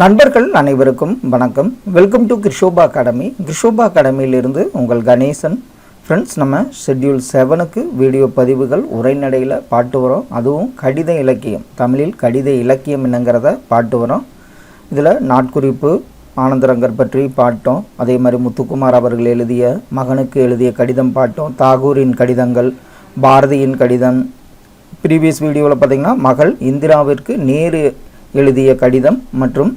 நண்பர்கள் அனைவருக்கும் வணக்கம். Welcome to Krishoba academy Krishoba அகாடமியிலிருந்து உங்கள் கணேசன். ஃப்ரெண்ட்ஸ் நம்ம ஷெட்யூல் செவனுக்கு வீடியோ பதிவுகள் உரைநடையில் பாட்டு வரோம். அதுவும் கடித இலக்கியம். தமிழில் கடித இலக்கியம் என்னங்கிறத பாட்டு வரோம். இதில் நாட்குறிப்பு ஆனந்தரங்கர் பற்றி பாட்டோம் அதே மாதிரி முத்துக்குமார் அவர்கள் எழுதிய மகனுக்கு எழுதிய கடிதம் பாட்டோம் தாகூரின் கடிதங்கள் பாரதியின் கடிதம். ப்ரீவியஸ் வீடியோவில் பார்த்திங்கன்னா மகள் இந்திராவிற்கு நேரு எழுதிய கடிதம் மற்றும்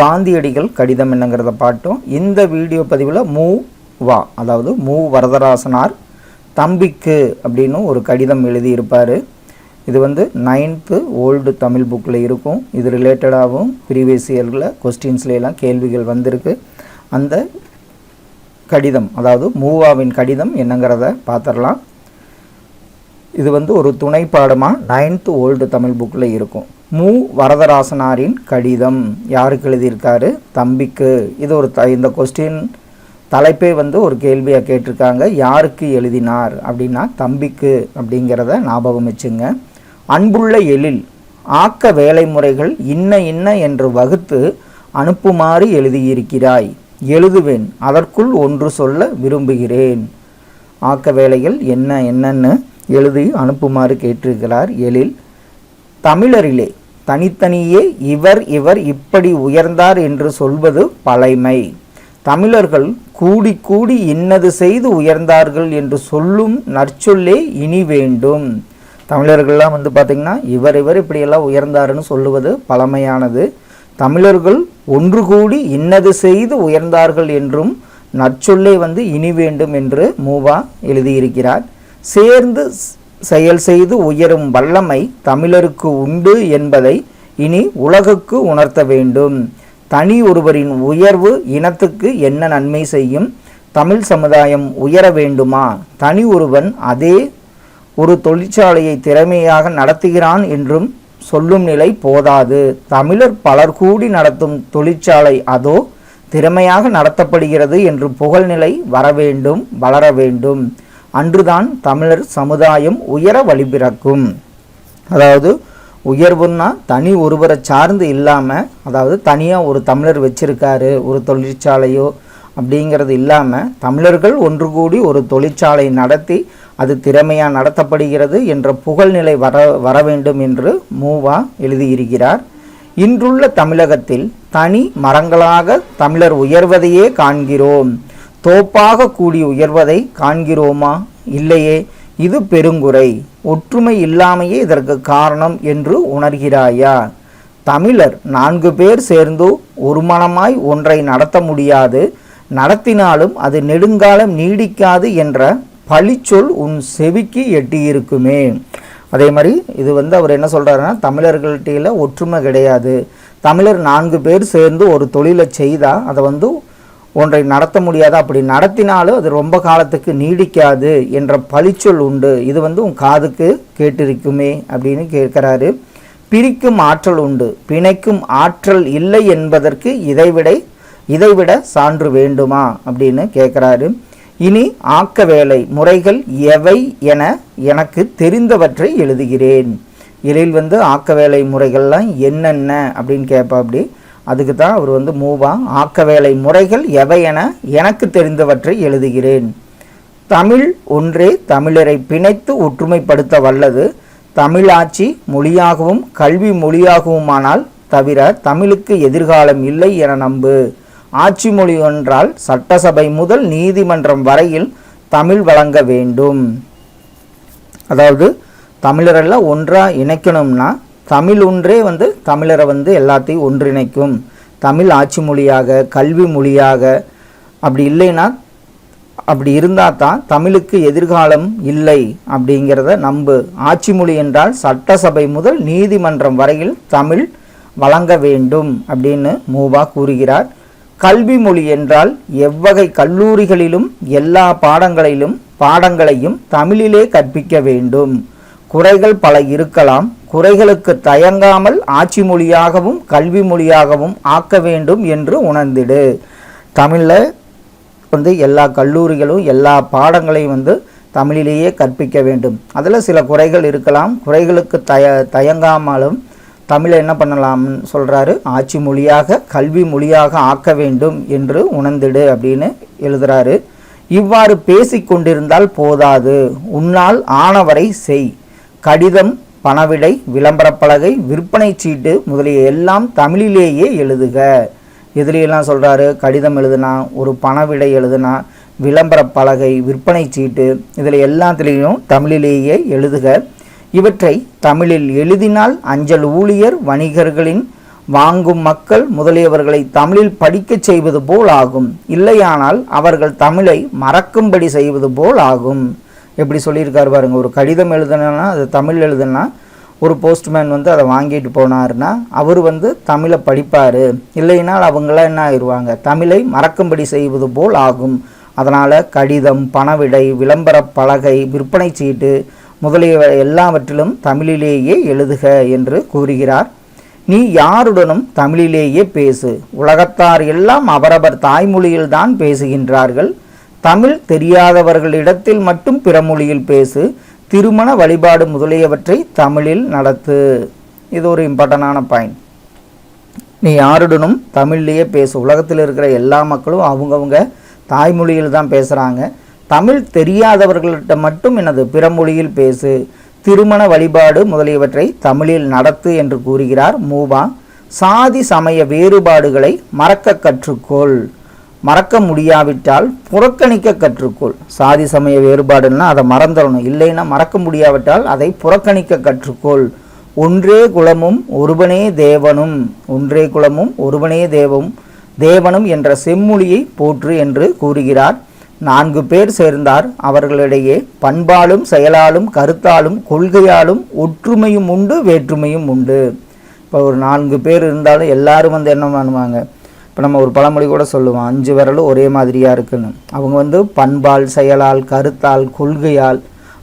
காந்தியடிகள் கடிதம் என்னங்கிறத பாட்டும். இந்த வீடியோ பதிவில் மூ வா அதாவது மூ வரதராசனார் தம்பிக்கு அப்படின்னு ஒரு கடிதம் எழுதியிருப்பார். இது வந்து நைன்த்து ஓல்டு தமிழ் புக்கில் இருக்கும். இது ரிலேட்டடாகவும் ப்ரீவியஸ் இயரில் கொஸ்டின்ஸ்லாம் கேள்விகள் வந்திருக்கு. அந்த கடிதம் அதாவது மூவாவின் கடிதம் என்னங்கிறத பார்த்துடலாம் இது வந்து ஒரு துணை பாடமாக நைன்த்து ஓல்டு தமிழ் புக்கில் இருக்கும். மு. வரதராசனாரின் கடிதம். யாருக்கு எழுதியிருக்காரு? தம்பிக்கு. இது ஒரு த இந்த கொஸ்டின் தலைப்பே வந்து ஒரு கேள்வியாக கேட்டிருக்காங்க. யாருக்கு எழுதினார் அப்படின்னா தம்பிக்கு அப்படிங்கிறத ஞாபகம் வச்சுங்க. அன்புள்ள எழில் ஆக்க வேலை முறைகள் இன்ன இன்ன என்று வகுத்து அனுப்புமாறு எழுதியிருக்கிறாய். எழுதுவேன் அதற்குள் ஒன்று சொல்ல விரும்புகிறேன். ஆக்க வேலைகள் என்ன என்னன்னு எழுதி அனுப்புமாறு கேட்டிருக்கிறார் எழில். தமிழரிலே தனித்தனியே இவர் இவர் இப்படி உயர்ந்தார் என்று சொல்வது பழைமை. தமிழர்கள் கூடி கூடி இன்னது செய்து உயர்ந்தார்கள் என்று சொல்லும் நற்சொல்லே இனி வேண்டும். தமிழர்கள்லாம் வந்து பார்த்திங்கன்னா இவர் இவர் இப்படியெல்லாம் உயர்ந்தாருன்னு சொல்லுவது பழமையானது. தமிழர்கள் ஒன்று கூடி இன்னது செய்து உயர்ந்தார்கள் என்றும் நற்சொல்லே வந்து இனி வேண்டும் என்று மூவா எழுதியிருக்கிறார். சேர்ந்து செயல் செய்து உயரும் வல்லமை தமிழருக்கு உண்டு என்பதை இனி உலகுக்கு உணர்த்த வேண்டும். தனி ஒருவரின் உயர்வு இனத்துக்கு என்ன நன்மை செய்யும்? தமிழ் சமுதாயம் உயர வேண்டுமா? தனி ஒருவன் அதே ஒரு தொழிற்சாலையை திறமையாக நடத்துகிறான் என்றும் சொல்லும் நிலை போதாது. தமிழர் பலர் கூடி நடத்தும் தொழிற்சாலை அதோ திறமையாக நடத்தப்படுகிறது என்று புகழ்நிலை வர வேண்டும் வளர வேண்டும். அன்றுதான் தமிழர் சமுதாயம் உயர வழிபிறக்கும். அதாவது உயர்வுன்னா தனி ஒருவரை சார்ந்து இல்லாமல் அதாவது தனியாக ஒரு தமிழர் வச்சிருக்காரு ஒரு தொழிற்சாலையோ அப்படிங்கிறது இல்லாமல் தமிழர்கள் ஒன்று கூடி ஒரு தொழிற்சாலை நடத்தி அது திறமையாக நடத்தப்படுகிறது என்ற புகழ்நிலை வர வர வேண்டும் என்று மூவா எழுதியிருக்கிறார். இன்றுள்ள தமிழகத்தில் தனி மரங்களாக தமிழர் உயர்வதையே காண்கிறோம். தோப்பாக கூடி உயர்வதை காண்கிறோமா? இல்லையே இது பெருங்குறை. ஒற்றுமை இல்லாமையே இதற்கு காரணம் என்று உணர்கிறாயா தமிழர் நான்கு பேர் சேர்ந்து ஒருமனமாய் ஒன்றை நடத்த முடியாது. நடத்தினாலும் அது நெடுங்காலம் நீடிக்காது என்ற பழிச்சொல் உன் செவிக்கு எட்டியிருக்குமே. அதே மாதிரி இது வந்து அவர் என்ன சொல்கிறாருன்னா தமிழர்கள்ட்டியில் ஒற்றுமை கிடையாது. தமிழர் நான்கு பேர் சேர்ந்து ஒரு தொழிலை செய்தால் அதை வந்து ஒன்றை நடத்த முடியாது. அப்படி நடத்தினாலும் அது ரொம்ப காலத்துக்கு நீடிக்காது என்ற பழிச்சொல் உண்டு. இது வந்து உன் காதுக்கு கேட்டிருக்குமே அப்படின்னு கேட்குறாரு. பிரிக்கும் ஆற்றல் உண்டு. பிணைக்கும் ஆற்றல் இல்லை என்பதற்கு இதைவிட இதைவிட சான்று வேண்டுமா அப்படின்னு கேட்குறாரு. இனி ஆக்க வேலை முறைகள் எவை என எனக்கு தெரிந்தவற்றை எழுதுகிறேன். இதில் வந்து ஆக்க வேலை முறைகள்லாம் என்னென்ன அப்படின்னு கேட்பா அப்படி அதுக்கு தான் அவர் வந்து மூவா ஆக்க வேலை முறைகள் எவை என எனக்கு தெரிந்தவற்றை எழுதுகிறேன். தமிழ் ஒன்றே தமிழரை பிணைத்து ஒற்றுமைப்படுத்த வல்லது. தமிழாட்சி மொழியாகவும் கல்வி மொழியாகவுமானால் தவிர தமிழுக்கு எதிர்காலம் இல்லை என நம்பு. ஆட்சி மொழி ஒன்றால் சட்டசபை முதல் நீதிமன்றம் வரையில் தமிழ் வழங்க வேண்டும். அதாவது தமிழரெல்லாம் ஒன்றாக இணைக்கணும்னா தமிழ் ஒன்றே வந்து தமிழரை வந்து எல்லாத்தையும் ஒன்றிணைக்கும். தமிழ் ஆட்சி மொழியாக கல்வி மொழியாக அப்படி இல்லைன்னா அப்படி இருந்தால் தான் தமிழுக்கு எதிர்காலம் இல்லை அப்படிங்கிறத நம்பு. ஆட்சி மொழி என்றால் சட்டசபை முதல் நீதிமன்றம் வரையில் தமிழ் வழங்க வேண்டும் அப்படின்னு மூவா கூறுகிறார். கல்வி மொழி என்றால் எவ்வகை கல்லூரிகளிலும் எல்லா பாடங்களிலும் பாடங்களையும் தமிழிலே கற்பிக்க வேண்டும். குறைகள் பல இருக்கலாம். குறைகளுக்கு தயங்காமல் ஆட்சி மொழியாகவும் கல்வி மொழியாகவும் ஆக்க வேண்டும் என்று உணர்ந்திடு. தமிழில் வந்து எல்லா கல்லூரிகளும் எல்லா பாடங்களையும் வந்து தமிழிலேயே கற்பிக்க வேண்டும். அதில் சில குறைகள் இருக்கலாம். குறைகளுக்கு தய தயங்காமலும் தமிழை என்ன பண்ணலாம்னு சொல்கிறாரு ஆட்சி மொழியாக கல்வி மொழியாக ஆக்க வேண்டும் என்று உணர்ந்திடு அப்படின்னு எழுதுறாரு. இவ்வாறு பேசிக்கொண்டிருந்தால் போதாது. உன்னால் ஆனவரை செய். கடிதம் பணவிடை விளம்பரப் பலகை விற்பனை சீட்டு முதலிய எல்லாம் தமிழிலேயே எழுதுக. எதிரியெல்லாம் சொல்கிறாரு கடிதம் எழுதுனா ஒரு பணவிடை எழுதுனா விளம்பர பலகை விற்பனை சீட்டு இதில் எல்லாத்துலேயும் தமிழிலேயே எழுதுக. இவற்றை தமிழில் எழுதினால் அஞ்சல் ஊழியர் வணிகர்களின் வாங்கும் மக்கள் முதலியவர்களை தமிழில் படிக்கச் செய்வது போல் ஆகும். இல்லையானால் அவர்கள் தமிழை மறக்கும்படி செய்வது போல் ஆகும். எப்படி சொல்லியிருக்காரு பாருங்கள் ஒரு கடிதம் எழுதுனா அது தமிழ் எழுதுனா ஒரு போஸ்ட்மேன் வந்து அதை வாங்கிட்டு போனாருன்னா அவர் வந்து தமிழை படிப்பார். இல்லைனால் அவங்களாம் என்ன ஆயிடுவாங்க தமிழை மறக்கும்படி செய்வது போல் ஆகும். அதனால் கடிதம் பணவிடை விளம்பரப் பலகை விற்பனை சீட்டு முதலிய எல்லாவற்றிலும் தமிழிலேயே எழுதுக என்று கூறுகிறார். நீ யாருடனும் தமிழிலேயே பேசு. உலகத்தார் எல்லாம் அவரவர் தாய்மொழியில்தான் பேசுகின்றார்கள். தமிழ் தெரியாதவர்களிடத்தில் மட்டும் பிறமொழியில் பேசு திருமண வழிபாடு முதலியவற்றை தமிழில் நடத்து. இது ஒரு இம்பார்ட்டண்டான பாயிண்ட். நீ யாருடனும் தமிழ்லேயே பேசு. உலகத்தில் இருக்கிற எல்லா மக்களும் அவங்கவுங்க தாய்மொழியில் தான் பேசுகிறாங்க தமிழ் தெரியாதவர்கள்ட்ட மட்டும் எனது பிறமொழியில் பேசு. திருமண வழிபாடு முதலியவற்றை தமிழில் நடத்து என்று கூறுகிறார் மூவா. சாதி சமய வேறுபாடுகளை மறக்க கற்றுக்கொள். மறக்க முடியாவிட்டால் புறக்கணிக்க கற்றுக்கொள். சாதி சமய வேறுபாடுன்னா அதை மறந்துடணும். இல்லைன்னா மறக்க முடியாவிட்டால் அதை புறக்கணிக்க கற்றுக்கொள். ஒன்றே குலமும் ஒருவனே தேவனும். ஒன்றே குலமும் ஒருவனே தேவம். தேவனும் என்ற செம்மொழியை போற்று என்று கூறுகிறார். நான்கு பேர் சேர்ந்தார். அவர்களிடையே பண்பாலும் செயலாலும் கருத்தாலும் கொள்கையாலும் ஒற்றுமையும் உண்டு வேற்றுமையும் உண்டு. இப்போ ஒரு நான்கு பேர் இருந்தாலும் எல்லாரும் வந்து என்ன பண்ணுவாங்க? இப்போ நம்ம ஒரு பழமொழி கூட சொல்லுவோம் அஞ்சு விரலும் ஒரே மாதிரியாக இருக்குன்னு. அவங்க வந்து பண்பால் செயலால் கருத்தால் கொள்கையால்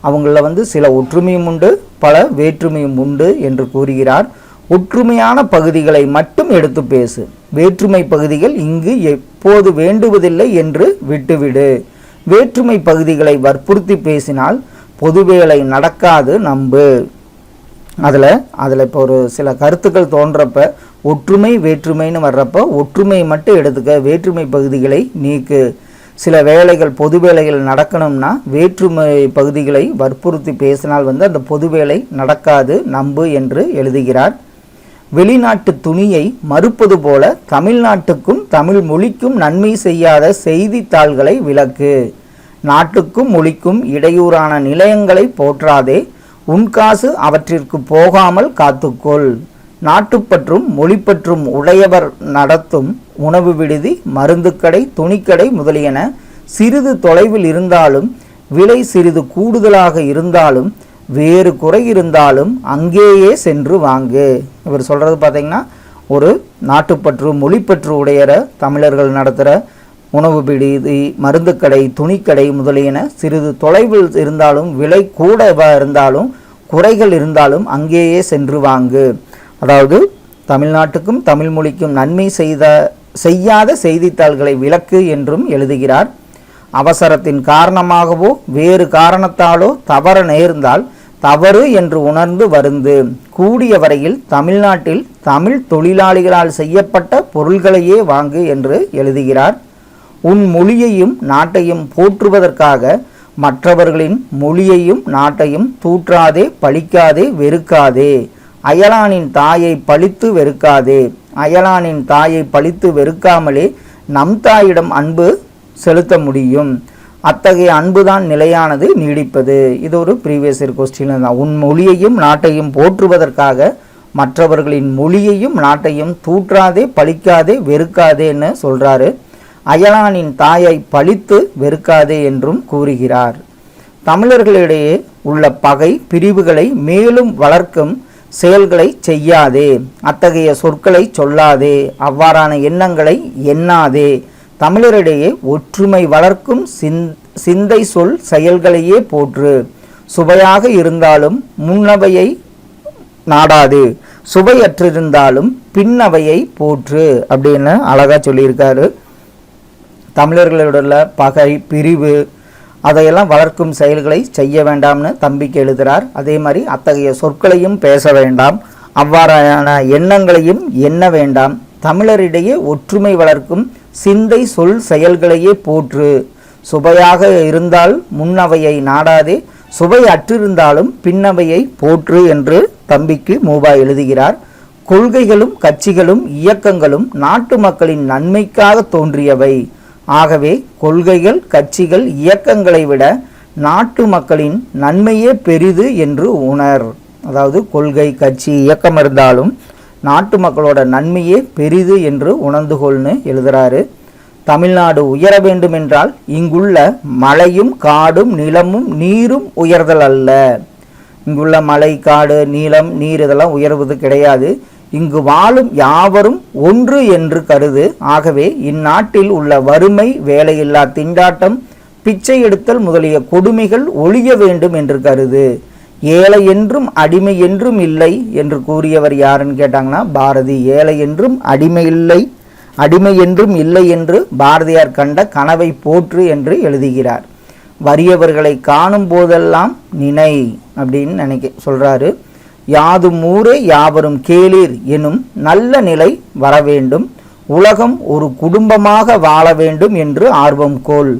அவங்கள வந்து சில ஒற்றுமையும் உண்டு பல வேற்றுமையும் உண்டு என்று கூறுகிறார். ஒற்றுமையான பகுதிகளை மட்டும் எடுத்து பேசு. வேற்றுமை பகுதிகள் இங்கு எப்போது வேண்டுவதில்லை என்று விட்டுவிடு. வேற்றுமை பகுதிகளை வற்புறுத்தி பேசினால் பொதுவேளை நடக்காது நம்பு. அதில் அதில் இப்போ ஒரு சில கருத்துக்கள் தோன்றப்ப ஒற்றுமை வேற்றுமைன்னு வர்றப்ப ஒற்றுமை மட்டும் எடுத்துக்க வேற்றுமை பகுதிகளை நீக்கு. சில வேலைகள் பொது வேலைகள் நடக்கணும்னா வேற்றுமை பகுதிகளை வற்புறுத்தி பேசினால் வந்து அந்த பொது வேலை நடக்காது நம்பு என்று எழுதுகிறார். வெளிநாட்டு துணியை மறுப்பது போல தமிழ்நாட்டுக்கும் தமிழ் மொழிக்கும் நன்மை செய்யாத செய்தித்தாள்களை விளக்கு. நாட்டுக்கும் மொழிக்கும் இடையூறான நிலையங்களை போற்றாதே உன் காசு அவற்றிற்கு போகாமல் காத்துக்கொள். நாட்டுப்பற்றும் மொழிப்பற்றும் உடையவர் நடத்தும் உணவு விடுதி மருந்துக்கடை துணிக்கடை முதலியன சிறிது தொலைவில் இருந்தாலும் விலை சிறிது கூடுதலாக இருந்தாலும் வேறு குறை இருந்தாலும் அங்கேயே சென்று வாங்கு. இவர் சொல்கிறது பார்த்தீங்கன்னா ஒரு நாட்டுப்பற்று மொழிப்பற்று உடையற தமிழர்கள் நடத்துகிற உணவு பிடி மருந்துக்கடை துணிக்கடை முதலியன சிறிது தொலைவில் இருந்தாலும் விலை கூட இருந்தாலும் குறைகள் இருந்தாலும் அங்கேயே சென்று வாங்கு. அதாவது தமிழ்நாட்டுக்கும் தமிழ் மொழிக்கும் நன்மை செய்த செய்யாத செய்தித்தாள்களை விளக்கு என்றும் எழுதுகிறார். அவசரத்தின் காரணமாகவோ வேறு காரணத்தாலோ தவற நேர்ந்தால் தவறு என்று உணர்ந்து வருந்து கூடிய வரையில் தமிழ்நாட்டில் தமிழ் தொழிலாளிகளால் செய்யப்பட்ட பொருள்களையே வாங்கு என்று எழுதுகிறார். உன் மொழியையும் நாட்டையும் போற்றுவதற்காக மற்றவர்களின் மொழியையும் நாட்டையும் தூற்றாதே பழிக்காதே வெறுக்காதே. அயலானின் தாயை பழித்து வெறுக்காதே. அயலானின் தாயை பழித்து வெறுக்காமலே நம் தாயிடம் அன்பு செலுத்த முடியும். அத்தகைய அன்புதான் நிலையானது நீடிப்பது. இது ஒரு ப்ரீவியஸ் இயர் கொஸ்டின் தான். உன் மொழியையும் நாட்டையும் போற்றுவதற்காக மற்றவர்களின் மொழியையும் நாட்டையும் தூற்றாதே பழிக்காதே வெறுக்காதேன்னு சொல்கிறாரு அயலானின் தாயை பழித்து வெறுக்காதே என்றும் கூறுகிறார். தமிழர்களிடையே உள்ள பகை பிரிவுகளை மேலும் வளர்க்கும் செயல்களை செய்யாதே அத்தகைய சொற்களை சொல்லாதே அவ்வாறான எண்ணங்களை எண்ணாதே. தமிழரிடையே ஒற்றுமை வளர்க்கும் சிந் சிந்தை சொல் செயல்களையே போற்று. சுவையாக இருந்தாலும் முன்னவையை நாடாது சுவையற்றிருந்தாலும் பின்னவையை போற்று அப்படின்னு அழகா சொல்லியிருக்காரு. தமிழர்களோட பகை பிரிவு அதையெல்லாம் வளர்க்கும் செயல்களை செய்ய வேண்டாம்னு தம்பிக்கு எழுதுகிறார் அதே மாதிரி அத்தகைய சொற்களையும் பேச வேண்டாம். அவ்வாறான எண்ணங்களையும் எண்ண வேண்டாம். தமிழரிடையே ஒற்றுமை வளர்க்கும் சிந்தை சொல் செயல்களையே போற்று. சுவையாக இருந்தால் முன்னவையை நாடாதே. சுவை அற்றிருந்தாலும் பின்னவையை போற்று என்று தம்பிக்கு மூபா எழுதுகிறார். கொள்கைகளும் கட்சிகளும் இயக்கங்களும் நாட்டு மக்களின் நன்மைக்காக தோன்றியவை. ஆகவே கொள்கைகள் கட்சிகள் இயக்கங்களை விட நாட்டு மக்களின் நன்மையே பெரிது என்று உணர். அதாவது கொள்கை கட்சி இயக்கம் இருந்தாலும் நாட்டு மக்களோட நன்மையே பெரிது என்று உணர்ந்து கொள்னு எழுதுறாரு. தமிழ்நாடு உயர வேண்டுமென்றால் இங்குள்ள மலையும் காடும் நிலமும் நீரும் உயர்தல் அல்ல. இங்குள்ள மலை காடு நீளம் நீர் இதெல்லாம் உயர்வது கிடையாது. இங்கு வாழும் யாவரும் ஒன்று என்று கருது. ஆகவே இந்நாட்டில் உள்ள வறுமை வேலையில்லா திண்டாட்டம் பிச்சை எடுத்தல் முதலிய கொடுமைகள் ஒழிய வேண்டும் என்று கருது. ஏழை என்றும் அடிமை என்றும் இல்லை என்று கூறியவர் யாருன்னு கேட்டாங்கன்னா பாரதி. ஏழை என்றும் அடிமை இல்லை அடிமை என்றும் இல்லை என்று பாரதியார் கண்ட கனவை போற்று என்று எழுதுகிறார். வறியவர்களை காணும் போதெல்லாம் நினை அப்படின்னு நினைக்க சொல்றாரு. யாதும் ஊரே யாவரும் கேளீர் எனும் நல்ல நிலை வர வேண்டும் உலகம் ஒரு குடும்பமாக வாழ வேண்டும் என்று ஆர்வம் கோல்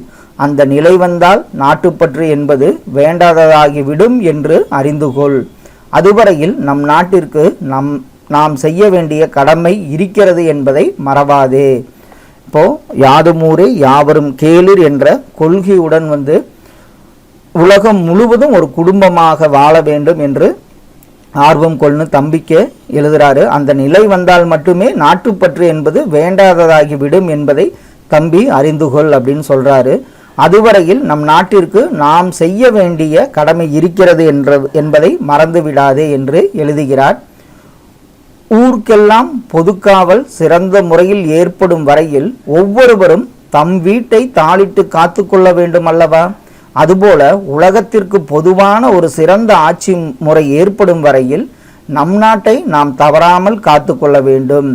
அந்த நிலை வந்தால் நாட்டுப்பற்று என்பது வேண்டாததாகிவிடும் என்று அறிந்து கொள். அதுவரையில் நம் நாட்டிற்கு நம் நாம் செய்ய வேண்டிய கடமை இருக்கிறது என்பதை மறவாதே. இப்போ யாதுமூரே யாவரும் கேளிர் என்ற கொள்கையுடன் வந்து உலகம் முழுவதும் ஒரு குடும்பமாக வாழ வேண்டும் என்று ஆர்வம் கொள்னு தம்பிக்கே எழுதுறாரு அந்த நிலை வந்தால் மட்டுமே நாட்டுப்பற்று என்பது வேண்டாததாகிவிடும் என்பதை தம்பி அறிந்து கொள் அப்படின்னு சொல்றாரு. அதுவரையில் நம் நாட்டிற்கு நாம் செய்ய வேண்டிய கடமை இருக்கிறது என்ற என்பதை மறந்து விடாதே என்று எழுதுகிறார். ஊருக்கெல்லாம் பொதுக்காவல் சிறந்த முறையில் ஏற்படும் வரையில் ஒவ்வொருவரும் தம் வீட்டை தாளிட்டு காத்து கொள்ள வேண்டும் அல்லவா? அதுபோல உலகத்திற்கு பொதுவான ஒரு சிறந்த ஆட்சி முறை ஏற்படும் வரையில் நம் நாட்டை நாம் தவறாமல் காத்து கொள்ள வேண்டும்.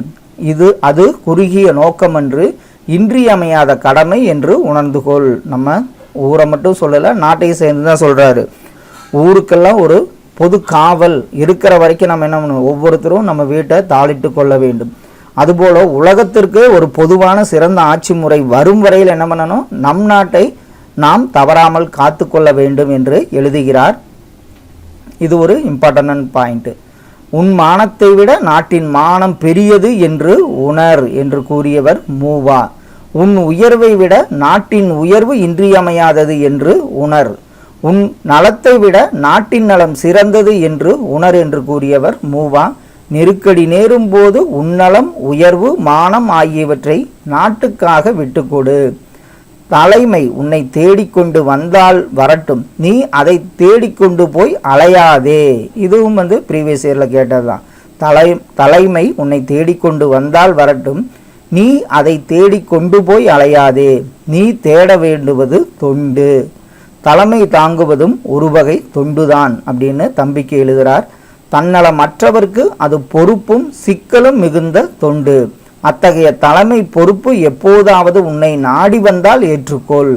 இது அது குறுகிய நோக்கமன்று இன்றியமையாத கடமை என்று உணர்ந்து கொள். நம்ம ஊரை மட்டும் சொல்லலை நாட்டையும் சேர்ந்து தான் சொல்கிறாரு ஊருக்கெல்லாம் ஒரு பொது காவல் இருக்கிற வரைக்கும் நம்ம என்ன பண்ணணும் ஒவ்வொருத்தரும் நம்ம வீட்டை தாளிட்டு கொள்ள வேண்டும். அதுபோல் உலகத்திற்கு ஒரு பொதுவான சிறந்த ஆட்சி முறை வரும் வரையில் என்ன பண்ணணும்? நம் நாட்டை நாம் தவறாமல் காத்து கொள்ள வேண்டும் என்று எழுதுகிறார். இது ஒரு இம்பார்ட்டன்ட் பாயிண்ட் உன் மானத்தை விட நாட்டின் மானம் பெரியது என்று உணர் என்று கூறியவர் மூவா. உன் உயர்வை விட நாட்டின் உயர்வு இன்றியமையாதது என்று உணர். உன் நலத்தை விட நாட்டின் நலம் சிறந்தது என்று உணர் என்று கூறியவர் மூவா. நெருக்கடி நேரும் போது உன்னலம் உயர்வு மானம் ஆகியவற்றை நாட்டுக்காக விட்டுக்கொடு. தலைமை உன்னை தேடிக்கொண்டு வந்தால் வரட்டும். நீ அதை தேடிக்கொண்டு போய் அலையாதே. இதுவும் வந்து ப்ரீவியஸ் இயரில் கேட்டது தான் தலை தலைமை உன்னை தேடிக்கொண்டு வந்தால் வரட்டும். நீ அதை தேடிக்கொண்டு போய் அலையாதே. நீ தேட வேண்டுவது தொண்டு. தலைமை தாங்குவதும் ஒரு வகை தொண்டுதான் அப்படின்னு தம்பிக்கு எழுதுகிறார் தன்னலமற்றவர்க்கு அது பொறுப்பும் சிக்கலும் மிகுந்த தொண்டு. அத்தகைய தலைமை பொறுப்பு எப்போதாவது உன்னை நாடி வந்தால் ஏற்றுக்கொள்.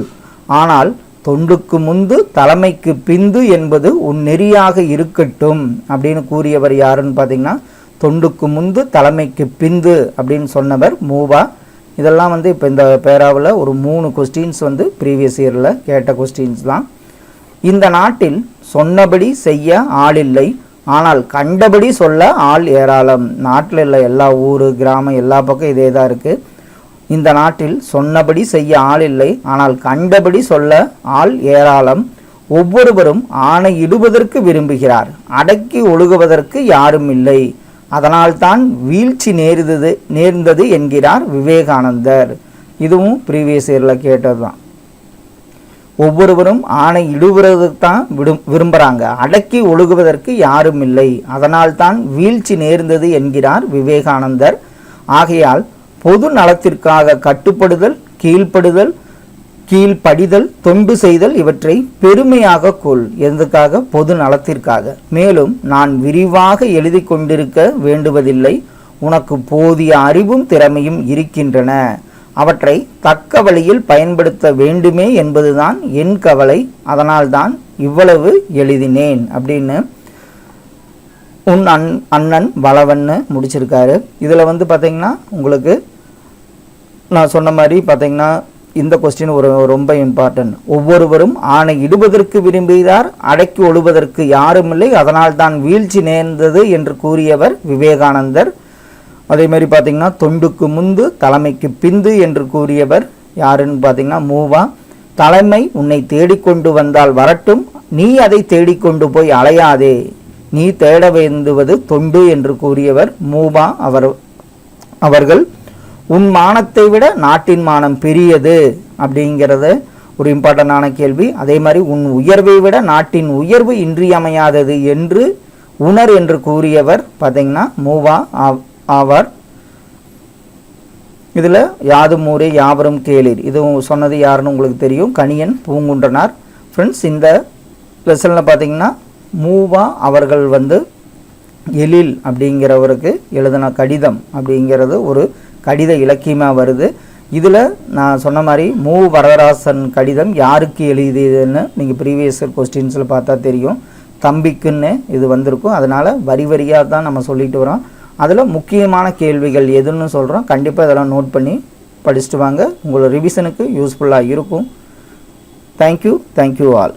ஆனால் தொண்டுக்கு முந்து தலைமைக்கு பிந்து என்பது உன் நெறியாக இருக்கட்டும் அப்படின்னு கூறியவர் யாருன்னு பார்த்தீங்கன்னா தொண்டுக்கு முந்து தலைமைக்கு பிந்து அப்படின்னு சொன்னவர் மூவா. இதெல்லாம் வந்து இப்போ இந்த பேராவில் ஒரு மூணு கொஸ்டின்ஸ் வந்து ப்ரீவியஸ் இயரில் கேட்ட கொஸ்டின்ஸ் தான். இந்த நாட்டில் சொன்னபடி செய்ய ஆளில்லை. ஆனால் கண்டபடி சொல்ல ஆள் ஏராளம். நாட்டில் உள்ள எல்லா ஊர் கிராமம் எல்லா பக்கம் இதே தான் இருக்குது இந்த நாட்டில் சொன்னபடி செய்ய ஆள் இல்லை. ஆனால் கண்டபடி சொல்ல ஆள் ஏராளம். ஒவ்வொருவரும் ஆணையிடுவதற்கு விரும்புகிறார். அடக்கி ஒழுகுவதற்கு யாரும் இல்லை. அதனால்தான் வீழ்ச்சி நேர்ந்தது நேர்ந்தது என்கிறார் விவேகானந்தர். இதுவும் ப்ரீவியஸ் இயரில் கேட்டது தான் ஒவ்வொருவரும் ஆணை இடுவதற்கு தான் விடும் விரும்புகிறாங்க அடக்கி ஒழுகுவதற்கு யாரும் இல்லை அதனால்தான் வீழ்ச்சி நேர்ந்தது என்கிறார் விவேகானந்தர். ஆகையால் பொது நலத்திற்காக கட்டுப்படுதல் கீழ்ப்படுதல் கீழ்ப்படிதல் தொண்டு செய்தல் இவற்றை பெருமையாக கொள். எதற்காக? பொது நலத்திற்காக. மேலும் நான் விரிவாக எழுதி கொண்டிருக்க வேண்டுவதில்லை. உனக்கு போதிய அறிவும் திறமையும் இருக்கின்றன. அவற்றை தக்க வழியில் பயன்படுத்த வேண்டுமே என்பதுதான் என் கவலை. அதனால்தான் இவ்வளவு எழுதினேன் அப்படின்னு உன் அண் அண்ணன் பலவன்னு முடிச்சிருக்காரு. இதில் வந்து பார்த்தீங்கன்னா உங்களுக்கு நான் சொன்ன மாதிரி பார்த்தீங்கன்னா இந்த கொஸ்டின் ஒரு ரொம்ப இம்பார்ட்டன்ட் ஒவ்வொருவரும் ஆணை இடுவதற்கு விரும்புகிறார் அடக்கி ஒழுவதற்கு யாரும் இல்லை. அதனால் தான் வீழ்ச்சி நேர்ந்தது என்று கூறியவர் விவேகானந்தர். அதே மாதிரி பார்த்தீங்கன்னா தொண்டுக்கு முந்து தலைமைக்கு பிந்து என்று கூறியவர் யாருன்னு பார்த்தீங்கன்னா மூவா. தலைமை உன்னை தேடிக்கொண்டு வந்தால் வரட்டும். நீ அதை தேடிக்கொண்டு போய் அலையாதே. நீ தேட வேண்டுவது தொண்டு என்று கூறியவர் மூவா அவர் அவர்கள் உன் மானத்தை விட நாட்டின் மானம் பெரியது அப்படிங்கிறது ஒரு இம்பார்ட்டண்டான கேள்வி. அதே மாதிரி உன் உயர்வை விட நாட்டின் உயர்வு இன்றியமையாதது என்று உணர் என்று கூறியவர் பார்த்தீங்கன்னா மூவா ஆவார். இதில் யாதும் ஊரே யாவரும் கேளீர். இது சொன்னது யாருன்னு உங்களுக்கு தெரியும். கணியன் பூங்குன்றனார். ஃப்ரெண்ட்ஸ் இந்த லெசனில் பார்த்தீங்கன்னா மூவா அவர்கள் வந்து எழில் அப்படிங்கிறவருக்கு எழுதின கடிதம் அப்படிங்கிறது ஒரு கடித இலக்கியமாக வருது. இதில் நான் சொன்ன மாதிரி மூ வரதராசன் கடிதம் யாருக்கு எழுதியதுன்னு நீங்கள் ப்ரீவியஸ் கொஸ்டின்ஸில் பார்த்தா தெரியும். தம்பிக்குன்னு இது வந்திருக்கும். அதனால் வரி வரியாக தான் நம்ம சொல்லிட்டு வரோம். அதில் முக்கியமான கேள்விகள் எதுன்னு சொல்கிறோம் கண்டிப்பாக இதெல்லாம் நோட் பண்ணி படிச்சுட்டு வாங்க. உங்களோட ரிவிஷனுக்கு யூஸ்ஃபுல்லாக இருக்கும். Thank you thank you all